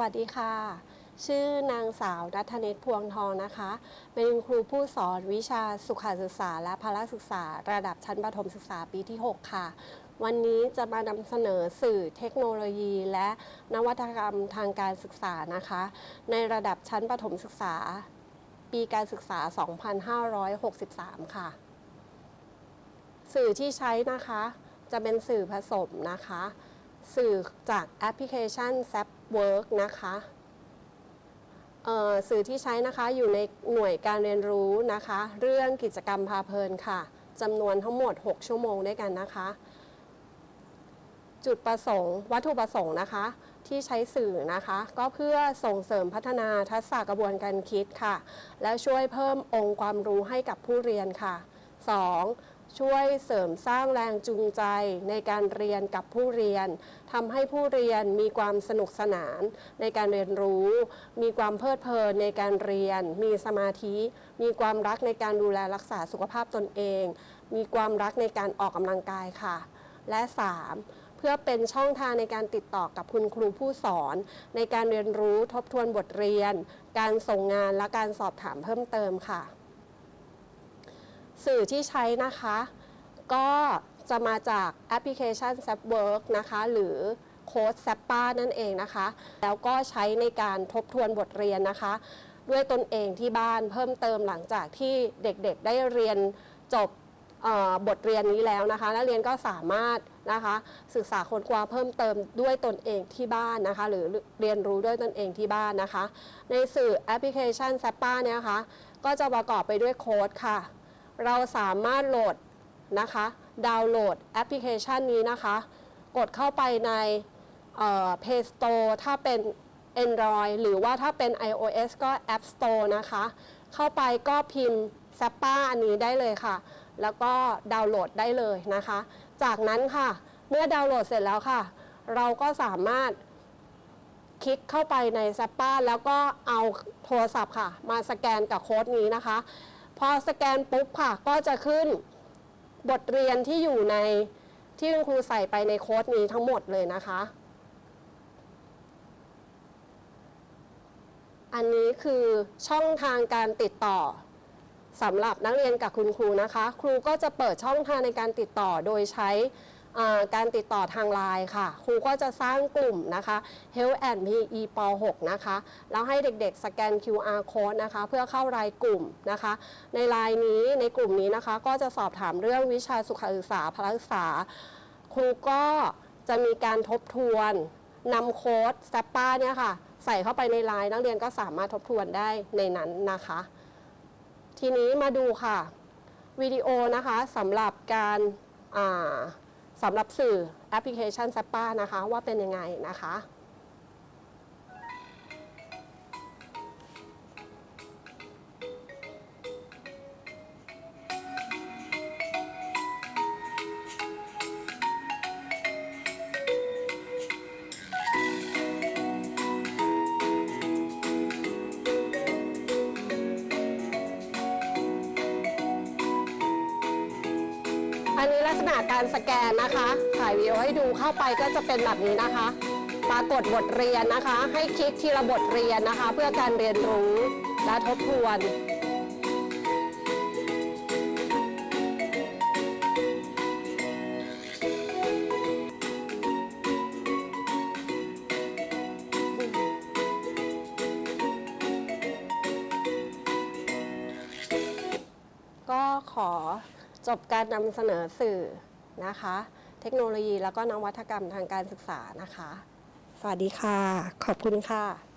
วัสดีค่ะ ชื่อนางสาวนัทเนิตพวงทองนะคะ เป็นครูผู้สอนวิชาสุขศึกษาและพละศึกษา ระดับชั้นประถมศึกษาปีที่ 6 ค่ะ วันนี้จะมานำเสนอสื่อเทคโนโลยีและนวัตกรรมทางการศึกษานะคะ ในระดับชั้นประถมศึกษา ปีการศึกษา 2563 ค่ะ สื่อที่ใช้นะคะ จะเป็นสื่อผสมนะคะ สื่อจากแอปพลิเคชัน z a p Work นะคะเอ่อสื่อที่ใช้นะคะอยู่ในหน่วยการเรียนรู้นะคะ เรื่องกิจกรรมพาเพลินค่ะจำนวนทั้งหมด 6 ชั่วโมงด้วยกันนะคะ จุดประสงค์วัตถุประสงค์นะคะ ที่ใช้สื่อนะคะ ก็เพื่อส่งเสริมพัฒนาทักษะกระบวนการคิดค่ะ และช่วยเพิ่มองค์ความรู้ให้กับผู้เรียนค่ะ 2. ช่วยเสริมสร้างแรงจูงใจในการเรียนกับผู้เรียนทำให้ผู้เรียนมีความสนุกสนานในการเรียนรู้ มีความเพลิดเพลินในการเรียน มีสมาธิ มีความรักในการดูแลรักษาสุขภาพตนเอง มีความรักในการออกกำลังกายค่ะ และ 3. เพื่อเป็นช่องทางในการติดต่อกับคุณครูผู้สอน ในการเรียนรู้ทบทวนบทเรียน การส่งงานและการสอบถามเพิ่มเติมค่ะ สื่อที่ใช้นะคะ ก็จะมาจากแอปพลิเคชัน z a p Work นะคะ หรือโค้ด z a p p a นั่นเองนะคะ แล้วก็ใช้ในการทบทวนบทเรียนนะคะ ด้วยตนเองที่บ้านเพิ่มเติมหลังจากที่เด็กๆได้เรียนจบบทเรียนนี้แล้วนะคะ นักเรียนก็สามารถนะคะศึกษาค้นคว้าเพิ่มเติมด้วยตนเองที่บ้านนะคะ หรือเรียนรู้ด้วยตนเองที่บ้านนะคะ ในสื่อแอปพลิเคชัน z a p p a เนี่ยนะคะก็จะประกอบไปด้วยโค้ดค่ะ เราสามารถโหลดนะคะ ดาวน์โหลดแอปพลิเคชันนี้นะคะ กดเข้าไปในเอ่อ Play Store ถ้าเป็น Android หรือว่าถ้าเป็น iOS ก็ App Store นะคะ เข้าไปก็พิมพ์ z a p p a อันนี้ได้เลยค่ะ แล้วก็ดาวน์โหลดได้เลยนะคะ จากนั้นค่ะ เมื่อดาวน์โหลดเสร็จแล้วค่ะ เราก็สามารถคลิกเข้าไปใน z a p p a แล้วก็เอาโทรศัพท์ค่ะ มาสแกนกับโค้ดนี้นะคะ พอสแกนปุ๊บค่ะ ก็จะขึ้นบทเรียนที่อยู่ในที่คุณครูใส่ไปในโค้ดนี้ทั้งหมดเลยนะคะ อันนี้คือช่องทางการติดต่อสำหรับนักเรียนกับคุณครูนะคะ ครูก็จะเปิดช่องทางในการติดต่อโดยใช้ การติดต่อทางไลน์ค่ะ ครูก็จะสร้างกลุ่มนะคะ Health and PE ป .6 นะคะ แล้วให้เด็กๆ สแกน QR code นะคะ เพื่อเข้ารายกลุ่มนะคะ ในไลน์นี้ในกลุ่มนี้นะคะ ก็จะสอบถามเรื่องวิชาสุขศึกษาพละศึกษา ครูก็จะมีการทบทวนนำโค้ดแซปป้าเนี่ยค่ะ ใส่เข้าไปในไลน์นักเรียนก็สามารถทบทวนได้ในนั้นนะคะ ทีนี้มาดูค่ะวิดีโอนะคะสำหรับการอ่า สำหรับสื่อแอปพลิเคชันแซปป้านะคะว่าเป็นยังไงนะคะ อันนี้ลักษณะการสแกนนะคะถ่ายวิดีโอให้ดูเข้าไปก็จะเป็นแบบนี้นะคะ ปรากฏบทเรียนนะคะ ให้คลิกทีละบทเรียนนะคะ เพื่อการเรียนรู้และทบทวน จบการนำเสนอสื่อนะคะ เทคโนโลยีแล้วก็นวัตกรรมทางการศึกษานะคะ สวัสดีค่ะ ขอบคุณค่ะ